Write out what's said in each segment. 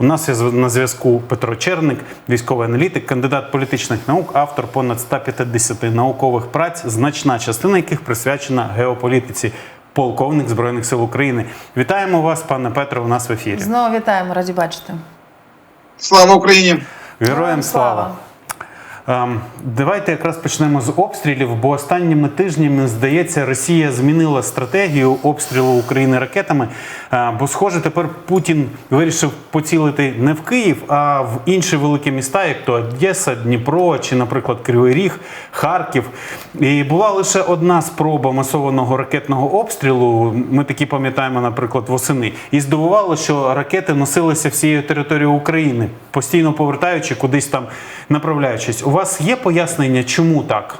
У нас є на зв'язку Петро Черник, військовий аналітик, кандидат політичних наук, автор понад 150 наукових праць, значна частина яких присвячена геополітиці. Полковник збройних сил України. Вітаємо вас, пане Петро. У нас в ефірі. Знову вітаємо, раді бачити. Слава Україні! Героям слава! Ем, Давайте якраз почнемо з обстрілів, бо останніми тижнями, здається, Росія змінила стратегію обстрілу України ракетами. Е, Бо, схоже, тепер Путін вирішив поцілити не в Київ, а в інші великі міста, як то Одеса, Дніпро чи, наприклад, Кривий Ріг, Харків. І була лише одна спроба масованого ракетного обстрілу. Ми такі пам'ятаємо, наприклад, восени. І здивувало, що ракети носилися всією територією України, постійно повертаючи кудись там направляючись. Вас є пояснення, чому так?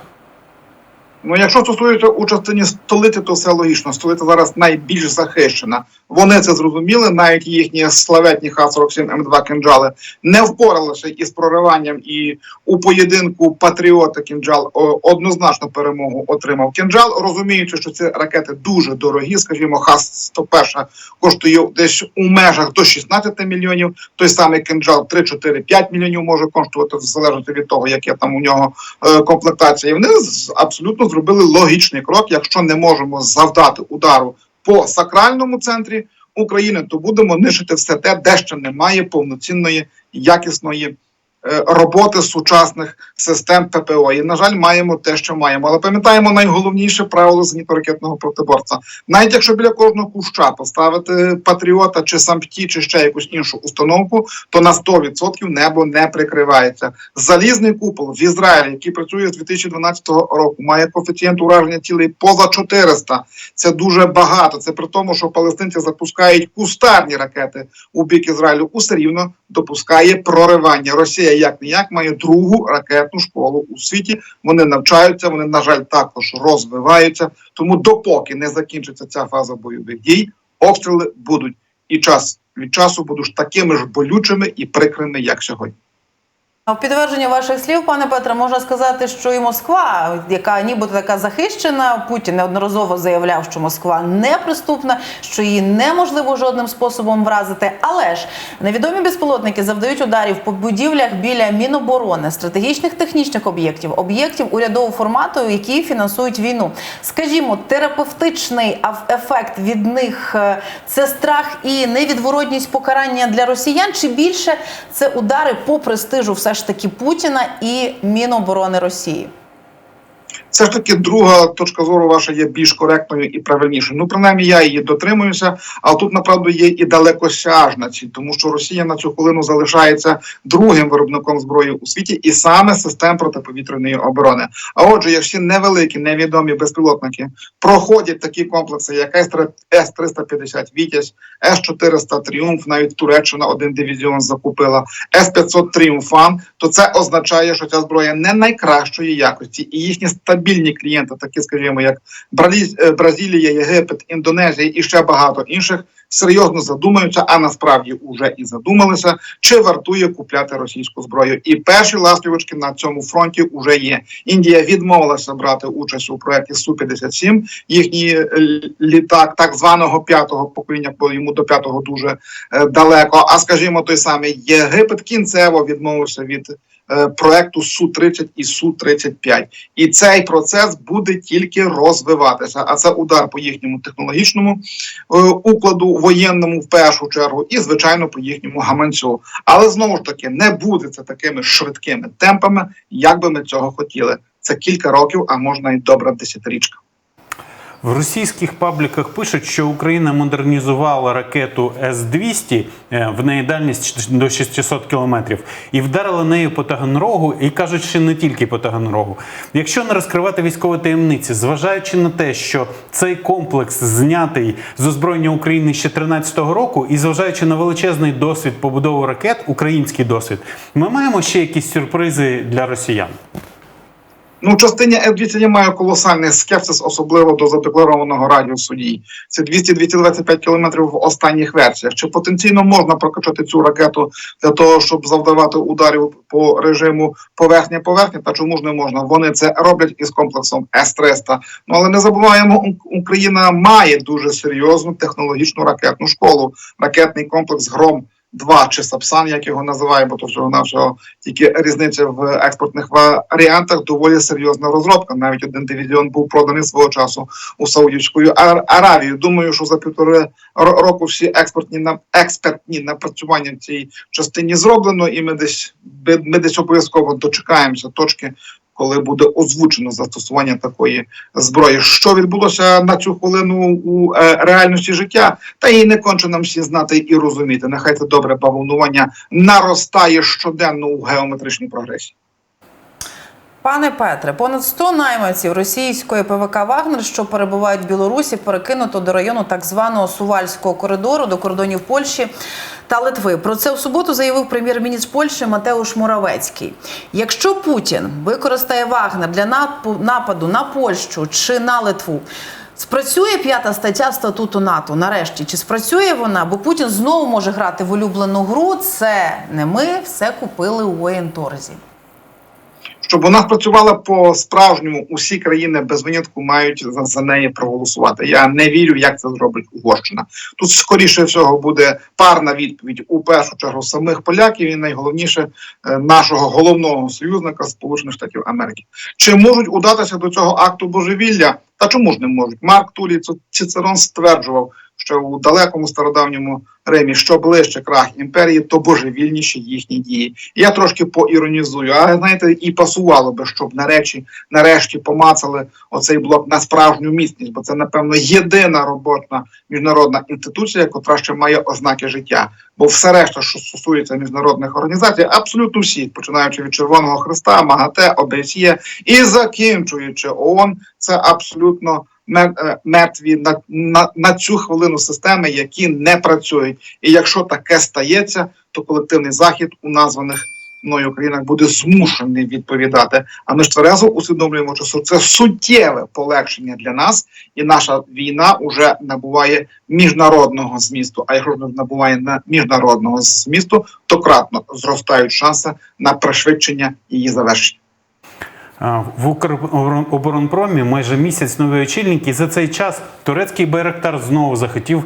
Ну, якщо стосується у частині столиці, то все логічно. Столиця зараз найбільш захищена. Вони це зрозуміли, навіть їхні славетні Х-47 М2 кинджали не впоралися із прориванням і у поєдинку Патріота кінжал о, однозначно перемогу отримав кінжал, розуміючи, що ці ракети дуже дорогі. Скажімо, Х-101 коштує десь у межах до 16 мільйонів. Той самий кинжал 3, 4, 5 мільйонів може коштувати в залежності від того, яке там у нього е, комплектація. І вони з- зробили логічний крок. Якщо не можемо завдати удару по сакральному центрі України, то будемо нишити все те, де ще немає повноцінної якісної. Е, Роботи сучасних систем ППО. І, на жаль, маємо те, що маємо. Але пам'ятаємо найголовніше правило зенітно-ракетного протиборця. Навіть якщо біля кожного куща поставити патріота чи сампті, чи ще якусь іншу установку, то на 100% небо не прикривається. Залізний купол в Ізраїлі, який працює з 2012 року, має коефіцієнт ураження цілей поза 400. Це дуже багато. Це при тому, що палестинці запускають кустарні ракети у бік Ізраїлю. Усе рівно допускає проривання. Росія як не як має другу ракетну школу у світі. Вони навчаються, вони на жаль також розвиваються. Тому, допоки не закінчиться ця фаза бойових дій, обстріли будуть і час від часу будуть такими ж болючими і прикрими, як сьогодні. В підтвердження ваших слів, пане Петре, можна сказати, що і Москва, яка нібито така захищена, Путін неодноразово заявляв, що Москва неприступна, що її неможливо жодним способом вразити. Але ж невідомі безпілотники завдають ударів по будівлях біля Міноборони, стратегічних технічних об'єктів, об'єктів урядового формату, які фінансують війну. Скажімо, терапевтичний ефект від них е, це страх і невідворотність покарання для росіян, чи більше це удари по престижу все ж таки Путіна і Міноборони Росії? Все ж таки, друга точка зору ваша є більш коректною і правильнішою. Ну, принаймні, я її дотримуюся, але тут направду є і далекосяжності, тому що Росія на цю хвилину залишається другим виробником зброї у світі і саме систем протиповітряної оборони. А отже, якщо невеликі, невідомі безпілотники проходять такі комплекси, як С-350 Вітязь, С-400 Тріумф, навіть Туреччина один дивізіон закупила, С-500 Тріумфан, то це означає, що ця зброя не найкращої якості, і їхні стабільні клієнти, такі, скажімо, як е, Бразилія, Єгипет, Індонезія і ще багато інших, серйозно задумаються, а насправді уже і задумалися, чи вартує купляти російську зброю. І перші ластівочки на цьому фронті вже є. Індія відмовилася брати участь у проєкті Су-57, їхній е, літак так званого п'ятого покоління, бо йому до п'ятого дуже е, далеко. А скажімо, той самий Єгипет кінцево відмовився від е, проекту Су 30 і Су 35 і цей процес буде тільки розвиватися. А це удар по їхньому технологічному укладу воєнному в першу чергу, і звичайно по їхньому гаманцю. Але знову ж таки не буде це такими швидкими темпами, як би ми цього хотіли. Це кілька років, а можна і добра десятирічка. В російських пабліках пишуть, що Україна модернізувала ракету С-200, е, в неї дальність до 600 кілометрів, і вдарила нею по Таганрогу, і кажуть, що не тільки по Таганрогу. Якщо не розкривати військові таємниці, зважаючи на те, що цей комплекс знятий з озброєння України ще 13-го року, і зважаючи на величезний досвід побудови ракет, український досвід, ми маємо ще якісь сюрпризи для росіян. Ну, частині F-200 я маю колосальний скепсис, особливо до задекларованого радіусу. Це 200-225 кілометрів в останніх версіях. Чи потенційно можна прокачати цю ракету для того, щоб завдавати ударів по режиму поверхня-поверхня? Та чому ж не можна? Вони це роблять із комплексом С-300. Ну але не забуваємо, Україна має дуже серйозну технологічну ракетну школу. Ракетний комплекс Гром 2 чи Сапсан, як його називаємо, бо то всього навсього тільки різниця в експортних варіантах, доволі серйозна розробка. Навіть один дивізіон був проданий свого часу у Саудівську Ар- Аравію. Думаю, що за півтори року всі експортні на експертні напрацювання в цій частині зроблено, і ми десь ми десь обов'язково дочекаємося точки, коли буде озвучено застосування такої зброї. Що відбулося на цю хвилину у е, реальності життя, та і не конче нам всі знати і розуміти. Нехай це добре бавовнування наростає щоденно у геометричній прогресії. Пане Петре, понад 100 найманців російської ПВК Вагнер, що перебувають в Білорусі, перекинуто до району так званого Сувальського коридору до кордонів Польщі та Литви. Про це в суботу заявив прем'єр-міністр Польщі Матеуш Моравецький. Якщо Путін використає Вагнер для нападу на Польщу чи на Литву. Спрацює п'ята стаття статуту НАТО нарешті. Чи спрацює вона? Бо Путін знову може грати в улюблену гру. Це не ми все купили у воєнторзі. Щоб вона спрацювала по справжньому, усі країни без винятку мають за, за неї проголосувати. Я не вірю, як це зробить Угорщина. Тут скоріше всього буде парна відповідь у першу чергу самих поляків і найголовніше е, нашого головного союзника Сполучених Штатів Америки. Чи можуть удатися до цього акту божевілля? Та чому ж не можуть? Марк Тулій Цицерон стверджував, що у далекому стародавньому Римі, що ближче крах імперії, то божевільніші їхні дії. Я трошки поіронізую, а знаєте, і пасувало би, щоб нарешті, нарешті помацали оцей блок на справжню міцність, бо це, напевно, єдина роботна міжнародна інституція, котра ще має ознаки життя. Бо все решта, що стосується міжнародних організацій, абсолютно всі, починаючи від Червоного Христа, МАГАТЕ, ОБСЄ і закінчуючи ООН, це абсолютно мертві на, на, на цю хвилину системи, які не працюють. І якщо таке стається, то колективний захід у названих мною країнах буде змушений відповідати. А ми ж тверезо усвідомлюємо, що це суттєве полегшення для нас, і наша війна вже набуває міжнародного змісту. А якщо набуває на міжнародного змісту, то кратно зростають шанси на пришвидшення її завершення. В Укроборонпромі майже місяць нові очільники. І за цей час турецький Байрактар знову захотів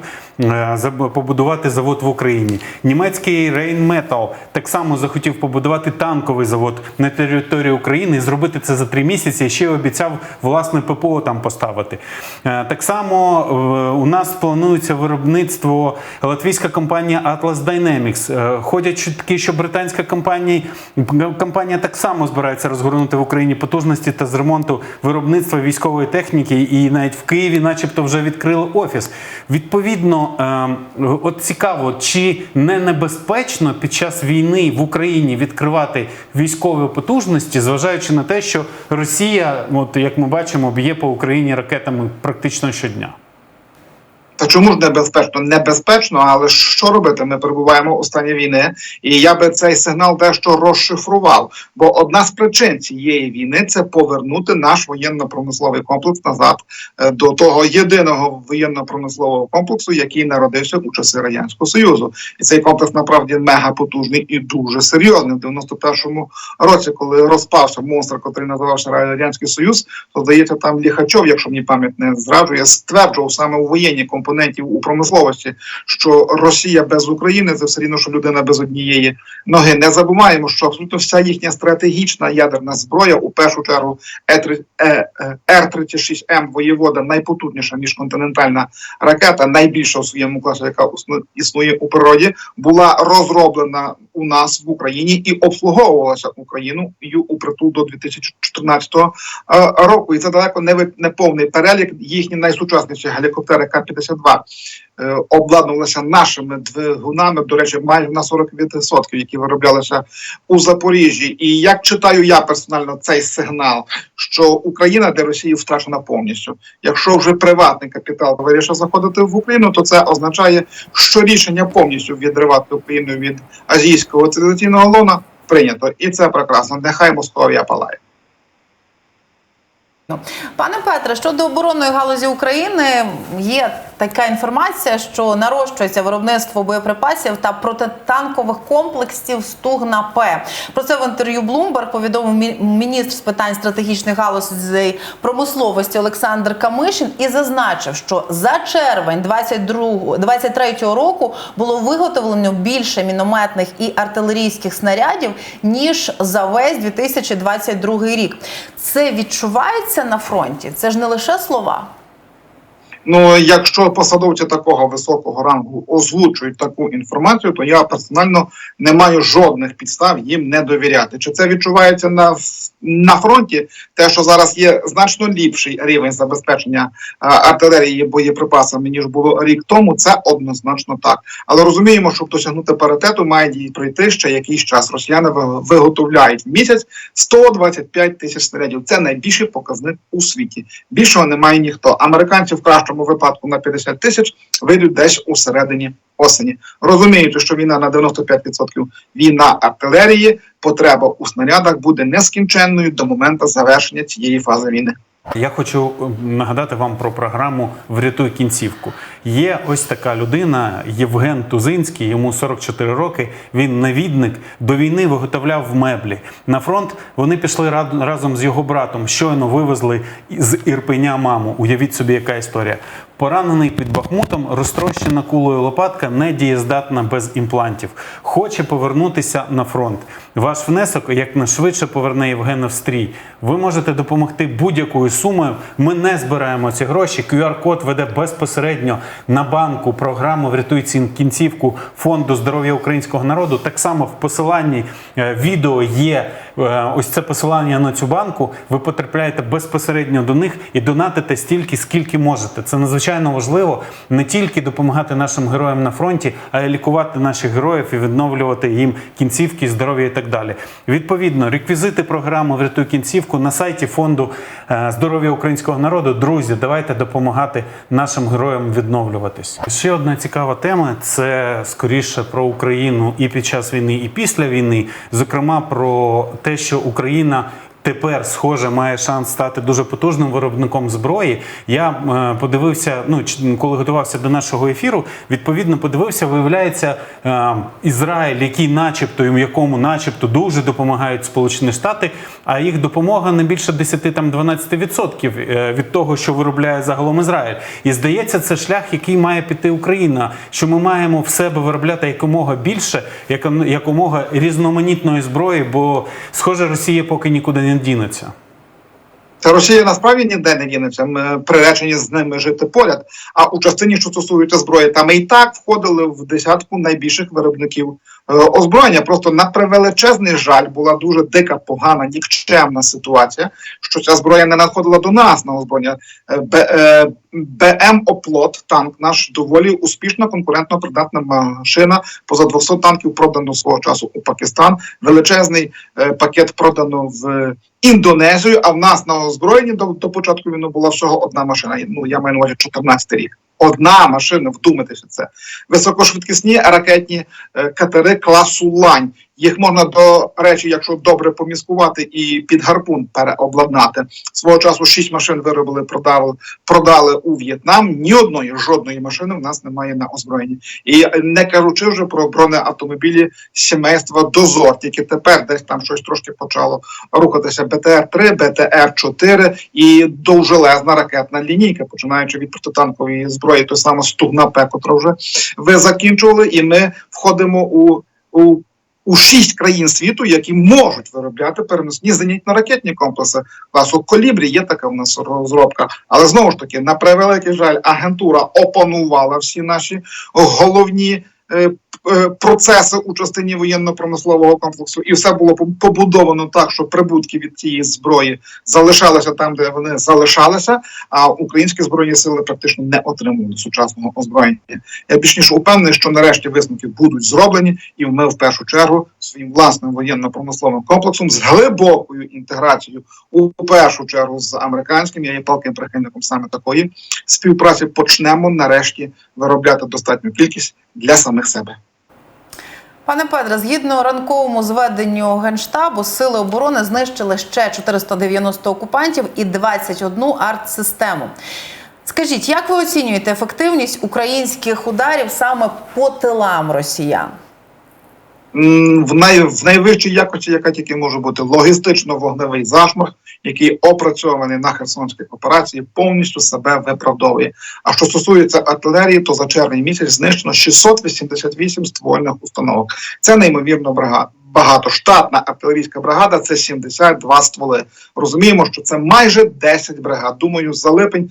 побудувати завод в Україні. Німецький Rheinmetall так само захотів побудувати танковий завод на території України і зробити це за три місяці. І ще обіцяв власне ППО там поставити. Е, Так само е, у нас планується виробництво латвійська компанія Atlas Dynamics. Е, Ходять чутки, що британська компанія, компанія так само збирається розгорнути в Україні потужності та з ремонту виробництва військової техніки, і навіть в Києві, начебто, вже відкрили офіс. Відповідно, е, от цікаво, чи не небезпечно під час війни в Україні відкривати військові потужності, зважаючи на те, що Росія, от як ми бачимо, б'є по Україні ракетами практично щодня. Та чому ж небезпечно? Небезпечно, але що робити? Ми перебуваємо у стані війни, і я би цей сигнал дещо розшифрував. Бо одна з причин цієї війни це повернути наш воєнно-промисловий комплекс назад е, до того єдиного воєнно-промислового комплексу, який народився у часи радянського союзу. І цей комплекс направді мега потужний і дуже серйозний. В 91-му році, коли розпався монстр, який називався радянський союз, то здається, там Ліхачов, якщо мені пам'ять не зраджує, стверджував саме у воєнній компонентів у промисловості, що Росія без України це все рівно, що людина без однієї ноги. Не забуваємо, що абсолютно вся їхня стратегічна ядерна зброя, у першу чергу Е Р-36М воєвода, найпотужніша міжконтинентальна ракета, найбільша у своєму класі, яка існує у природі, була розроблена у нас в Україні і обслуговувалася Україну у притул до 2014 е, року. І це далеко не повний перелік. Їхні найсучасніші гелікоптери К-52 е, обладнувалися нашими двигунами, до речі, майже на 40%, які вироблялися у Запоріжжі. І як читаю я персонально цей сигнал, що Україна для Росії втрачена повністю. Якщо вже приватний капітал вирішив заходити в Україну, то це означає, що рішення повністю відривати Україну від азійського цивілізаційного лона прийнято, і це прекрасно. Нехай Московія палає. Пане Петре, щодо оборонної галузі України є така інформація, що нарощується виробництво боєприпасів та протитанкових комплексів Стугна П. Про це в інтерв'ю Bloomberg повідомив міністр з питань стратегічних галузей промисловості Олександр Камишин і зазначив, що за червень 22 23 року було виготовлено більше мінометних і артилерійських снарядів ніж за весь 2022 рік. Це відчувається на фронті. Це ж не лише слова. Ну, якщо посадовці такого високого рангу озвучують таку інформацію, то я персонально не маю жодних підстав їм не довіряти. Чи це відчувається на, на фронті? Те, що зараз є значно ліпший рівень забезпечення а, артилерії боєприпасами ніж було рік тому, це однозначно так. Але розуміємо, щоб досягнути паритету, має дій пройти ще якийсь час. Росіяни ви- виготовляють в місяць 125 тисяч снарядів. Це найбільший показник у світі. Більшого немає ніхто. Американці в кращому випадку на 50 тисяч вийдуть десь у середині осені. Розуміючи, що війна на 95% війна артилерії, потреба у снарядах буде нескінченною до моменту завершення цієї фази війни. Я хочу нагадати вам про програму Врятуй кінцівку. Є ось така людина, Євген Тузинський, йому 44 роки. Він навідник до війни виготовляв меблі. На фронт вони пішли рад- разом з його братом. Щойно вивезли з Ірпеня маму. Уявіть собі, яка історія. Поранений під Бахмутом, розтрощена кулою лопатка, недієздатна без імплантів. Хоче повернутися на фронт. Ваш внесок якнайшвидше поверне Євгена в стрій. Ви можете допомогти будь-якою сумою. Ми не збираємо ці гроші. QR-код веде безпосередньо на банку програму Врятуй ці- кінцівку фонду здоров'я українського народу. Так само в посиланні е, відео є е, ось це посилання на цю банку. Ви потрапляєте безпосередньо до них і донатите стільки, скільки можете. Це надзвичайно важливо не тільки допомагати нашим героям на фронті, а й лікувати наших героїв і відновлювати їм кінцівки, здоров'я і так далі. Відповідно, реквізити програми Врятуй кінцівку на сайті фонду е, здоров'я українського народу. Друзі, давайте допомагати нашим героям відновлюватись. Ще одна цікава тема це скоріше про Україну і під час війни, і після війни, зокрема про те, що Україна. Тепер, схоже, має шанс стати дуже потужним виробником зброї. Я е, подивився, ну коли готувався до нашого ефіру, відповідно подивився, виявляється, е, Ізраїль, який, начебто, і якому, начебто, дуже допомагають Сполучені Штати, а їх допомога не більше 10 там 12% е, від того, що виробляє загалом Ізраїль. І здається, це шлях, який має піти Україна. Що ми маємо в себе виробляти якомога більше, яко- якомога різноманітної зброї, бо схоже, Росія поки нікуди не дінеться. Та Росія насправді ніде не дінеться. Ми приречені з ними жити поряд. А у частині, що стосується зброї, там і так входили в десятку найбільших виробників озброєння. Просто на превеличезний жаль була дуже дика, погана, нікчемна ситуація, що ця зброя не надходила до нас на озброєння. Е, е, БМ Оплот, танк наш доволі успішна, конкурентно придатна машина. Поза 200 танків продано свого часу у Пакистан. Величезний е, пакет продано в Індонезію, а в нас на озброєнні до, до початку війни була всього одна машина. Ну я маю на увазі 14 рік. Одна машина, вдумайтеся це. Високошвидкісні ракетні е, катери класу лань. Їх можна до речі, якщо добре поміскувати і під гарпун переобладнати. Свого часу шість машин виробили, продали, продали у В'єтнам. Ні одної жодної машини в нас немає на озброєнні. І е, не кажучи вже про бронеавтомобілі сімейства Дозор, тільки тепер десь там щось трошки почало рухатися БТР-3, БТР-4 і довжелезна ракетна лінійка, починаючи від протитанкової зброї, той саме Стугна П, котра вже ви закінчували, і ми входимо у, у, у шість країн світу, які можуть виробляти переносні зенітно-ракетні комплекси класу Колібрі. Є така в нас розробка, але знову ж таки, на превеликий жаль, агентура опанувала всі наші головні. е, Процеси у частині воєнно-промислового комплексу, і все було побудовано так, що прибутки від цієї зброї залишалися там, де вони залишалися. А українські збройні сили практично не отримують сучасного озброєння. Я більш ніж упевнений, що нарешті висновки будуть зроблені, і ми в першу чергу своїм власним воєнно-промисловим комплексом з глибокою інтеграцією у першу чергу з американським. Я є палким прихильником саме такої співпраці. Почнемо нарешті виробляти достатню кількість для самих себе. Пане Петре, згідно ранковому зведенню Генштабу, сили оборони знищили ще 490 окупантів і 21 артсистему. Скажіть, як ви оцінюєте ефективність українських ударів саме по тилам росіян? В, най, в найвищій якості, яка тільки може бути логістично-вогневий зашмах, який опрацьований на херсонській операції, повністю себе виправдовує. А що стосується артилерії, то за червень місяць знищено 688 ствольних установок. Це неймовірно бригад. Багато штатна артилерійська бригада це 72 стволи. Розуміємо, що це майже 10 бригад. Думаю, за липень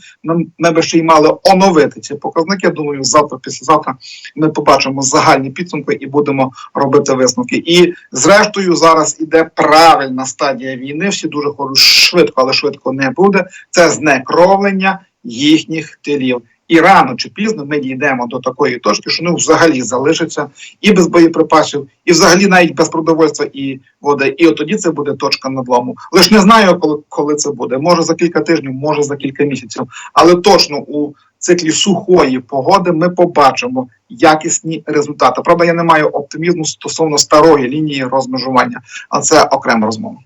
ми, би ще й мали оновити ці показники. Думаю, завтра, післязавтра ми побачимо загальні підсумки і будемо робити висновки. І зрештою, зараз іде правильна стадія війни. Всі дуже хочуть швидко, але швидко не буде. Це знекровлення їхніх тилів. І рано чи пізно ми дійдемо до такої точки, що вони взагалі залишаться і без боєприпасів, і взагалі навіть без продовольства і води. І от тоді це буде точка надлому. Лиш не знаю, коли, коли це буде. Може за кілька тижнів, може за кілька місяців. Але точно у циклі сухої погоди ми побачимо якісні результати. Правда, я не маю оптимізму стосовно старої лінії розмежування, але це окрема розмова.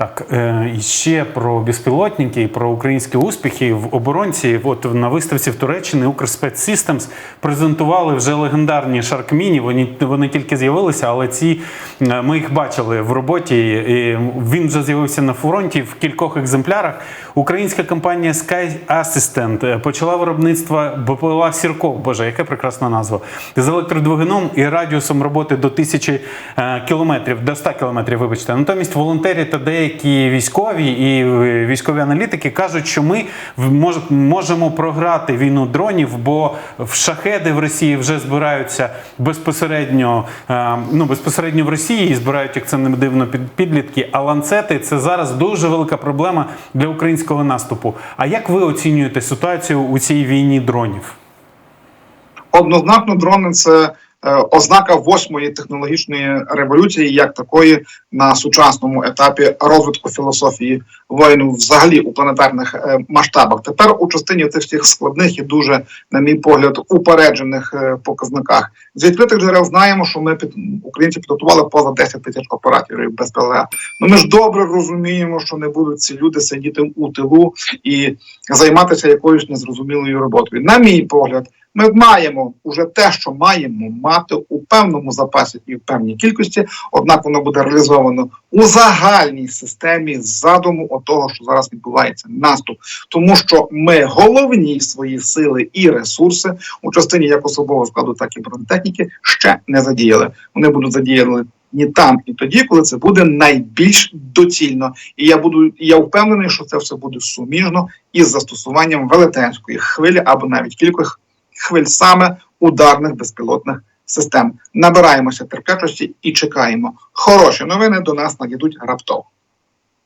Так, е, і ще про безпілотники і про українські успіхи в оборонці. От на виставці в Туреччині Укрспецсістемс презентували вже легендарні Шаркміні. Вони вони тільки з'явилися, але ці е, ми їх бачили в роботі. І він вже з'явився на фронті в кількох екземплярах. Українська компанія Sky Assistant почала виробництво БПЛА Сірков. Боже, яка прекрасна назва з електродвигуном і радіусом роботи до тисячі е, кілометрів, до 100 кілометрів. Вибачте, натомість волонтери та деякі військові і військові аналітики кажуть, що ми можемо програти війну дронів, бо в шахеди в Росії вже збираються безпосередньо, е, ну безпосередньо в Росії і збирають, як це не дивно, підлітки. А ланцети це зараз дуже велика проблема для українського наступу. А як ви оцінюєте ситуацію у цій війні дронів? Однозначно, дрони це ознака восьмої технологічної революції, як такої на сучасному етапі розвитку філософії воїну, взагалі у планетарних е, масштабах. Тепер у частині цих всіх складних і дуже, на мій погляд, упереджених е, показниках. З відкритих джерел знаємо, що ми під українці підготували поза 10 тисяч операторів без ПЛА. Ну ми ж добре розуміємо, що не будуть ці люди сидіти у тилу і займатися якоюсь незрозумілою роботою. На мій погляд, ми маємо уже те, що маємо мати у певному запасі і в певній кількості, однак воно буде реалізовано у загальній системі задуму от того, що зараз відбувається наступ, тому що ми головні свої сили і ресурси у частині як особового складу, так і бронетехніки ще не задіяли. Вони будуть задіяли. Ні там і тоді, коли це буде найбільш доцільно, і я буду я впевнений, що це все буде суміжно із застосуванням велетенської хвилі або навіть кількох хвиль саме ударних безпілотних систем. Набираємося терпячості і чекаємо. Хороші новини до нас надійдуть раптово.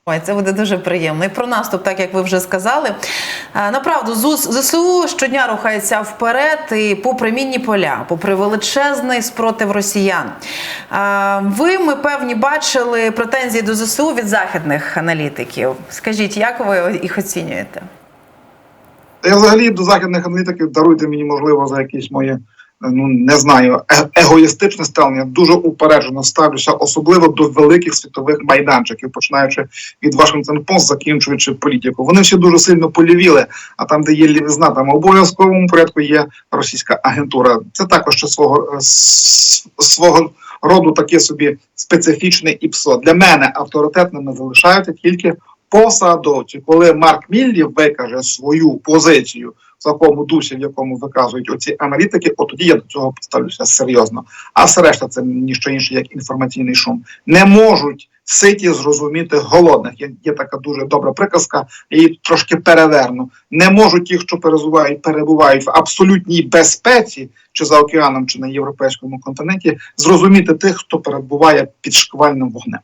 Ой, це буде дуже приємно. І про наступ, так як ви вже сказали. Направду, ЗУС ЗСУ щодня рухається вперед, і попри мінні поля, попри величезний спротив росіян. Ви, ми певні, бачили претензії до ЗСУ від західних аналітиків. Скажіть, як ви їх оцінюєте? Та я взагалі до західних аналітиків даруйте мені, можливо, за якісь мої. е, Ну не знаю, е- егоїстичне ставлення дуже упереджено ставлюся, особливо до великих світових майданчиків, починаючи від Washington Post, закінчуючи політику. Вони всі дуже сильно полівіли. А там, де є лівізна, там обов'язковому порядку є російська агентура. Це також ще свого е, свого роду таке собі специфічне ІПСО. Для мене авторитетними залишаються тільки посадовці. Коли Марк Міллі викаже свою позицію в такому дусі, в якому виказують оці аналітики, от тоді я до цього поставлюся серйозно. А все решта це ніщо інше, як інформаційний шум. Не можуть ситі зрозуміти голодних. Є, є така дуже добра приказка, її трошки переверну. Не можуть ті, що перезувають, перебувають в абсолютній безпеці, чи за океаном, чи на європейському континенті, зрозуміти тих, хто перебуває під шквальним вогнем.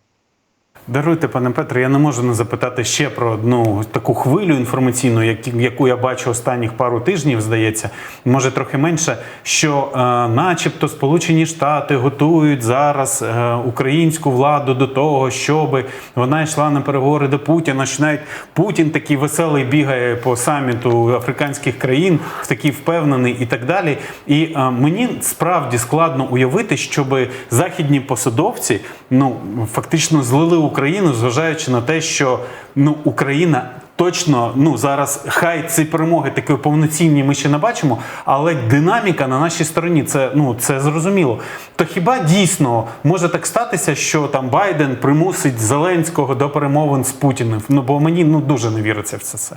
Даруйте, пане Петре, я не можу не запитати ще про одну таку хвилю інформаційну, яку я бачу останніх пару тижнів, здається, може трохи менше. Що, е, начебто, Сполучені Штати готують зараз е, українську владу до того, щоб вона йшла на переговори до Путіна. Що навіть Путін такий веселий бігає по саміту африканських країн, такий впевнений і так далі. І е, мені справді складно уявити, щоб західні посадовці ну фактично злили Україну, зважаючи на те, що ну Україна точно ну зараз хай ці перемоги такі повноцінні ми ще не бачимо, але динаміка на нашій стороні це ну це зрозуміло. То хіба дійсно може так статися, що там Байден примусить Зеленського до перемовин з Путіним? Ну бо мені ну дуже не віриться в це все.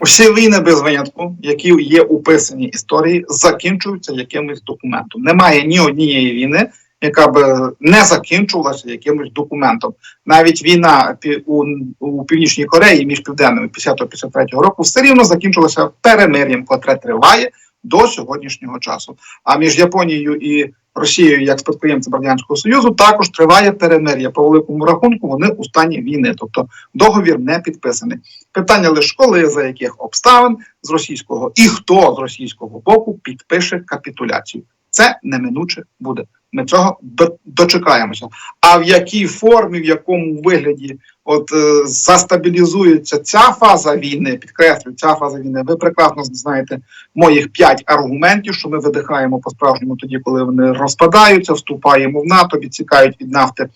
Усі війни без винятку, які є у писаній історії, закінчуються якимось документом. Немає ні однієї війни, яка би не закінчувалася якимось документом. Навіть війна у, у північній Кореї між південними 50-53 року все рівно закінчилася перемир'ям, котре триває до сьогоднішнього часу. А між Японією і Росією, як спадкоємцем радянського союзу, також триває перемир'я. По великому рахунку вони у стані війни, тобто договір не підписаний. Питання лише коли, за яких обставин з російського і хто з російського боку підпише капітуляцію. Це неминуче буде. Ми цього дочекаємося. А в якій формі, в якому вигляді от е, застабілізується ця фаза війни, підкреслюю, ця фаза війни. Ви прекрасно знаєте моїх п'ять аргументів, що ми видихаємо по-справжньому тоді, коли вони розпадаються, вступаємо в НАТО, відсікають від нафти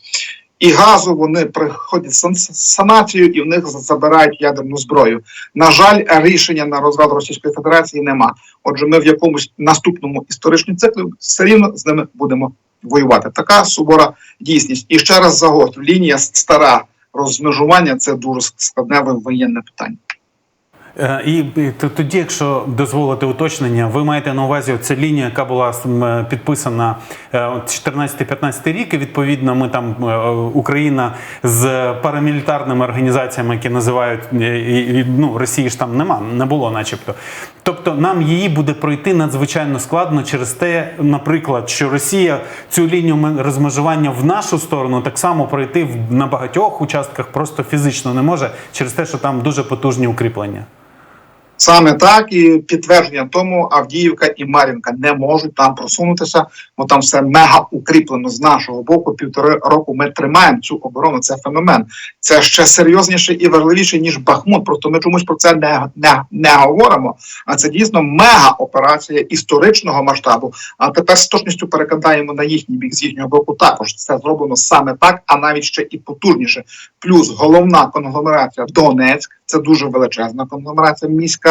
і газу. Вони приходять сан- санацію і в них забирають ядерну зброю. На жаль, рішення на розвал Російської Федерації нема. Отже, ми в якомусь наступному історичному циклі все рівно з ними будемо воювати. Така сувора дійсність. І ще раз загострю, лінія стара розмежування це дуже складне воєнне питання. Е, І тоді, якщо дозволити уточнення, ви маєте на увазі ця лінія, яка була підписана е, от 14-15 рік. І відповідно, ми там е, Україна з парамілітарними організаціями, які називають е, ну Росії ж там нема, не було, начебто. Тобто, нам її буде пройти надзвичайно складно через те, наприклад, що Росія цю лінію ме- розмежування в нашу сторону так само пройти на багатьох участках просто фізично не може через те, що там дуже потужні укріплення. Саме так і підтвердження тому Авдіївка і Мар'їнка не можуть там просунутися, бо там все мега укріплено з нашого боку. Півтори року ми тримаємо цю оборону. Це феномен. Це ще серйозніше і важливіше ніж Бахмут. Просто ми чомусь про це не, не, не говоримо. А це дійсно мега операція історичного масштабу. А тепер з точністю перекладаємо на їхній бік з їхнього боку. Також це зроблено саме так, а навіть ще і потужніше. Плюс головна конгломерація Донецьк. Це дуже величезна конгломерація міська,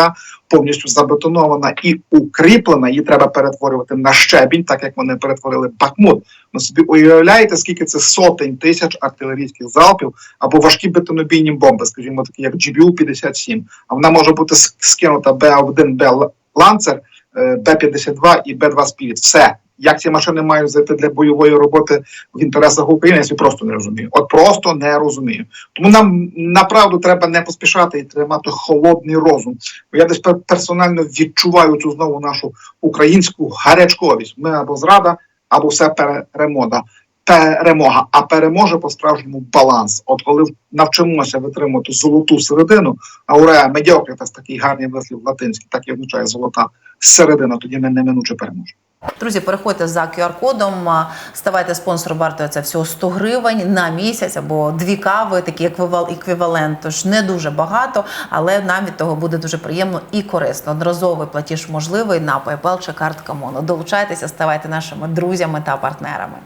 повністю забетонована і укріплена. Її треба перетворювати на щебінь, так як вони перетворили Бахмут. Ви собі уявляєте, скільки це сотень тисяч артилерійських залпів або важкі бетонобійні бомби, скажімо, такі як GBU-57. А вона може бути скинута Б-1, Б Ланцер, е, Б-52 і Б-2 Співіт. Все. Як ці машини мають зайти для бойової роботи в інтересах України, я собі просто не розумію. От просто не розумію. Тому нам направду треба не поспішати і тримати холодний розум. Бо я десь пер- персонально відчуваю цю знову нашу українську гарячковість. Ми або зрада, або все перемога. Перемога, а переможе по справжньому баланс. От коли навчимося витримувати золоту середину, ауреа медіокритас, такий гарний вислів латинський, так і означає золота середина, тоді ми неминуче переможемо. Друзі, переходьте за QR-кодом, ставайте спонсором вартує це всього 100 гривень на місяць або дві кави, такий еквівал- еквівалент. Тож не дуже багато, але нам від того буде дуже приємно і корисно. Одноразовий платіж можливий на PayPal чи картка Моно. Долучайтеся, ставайте нашими друзями та партнерами.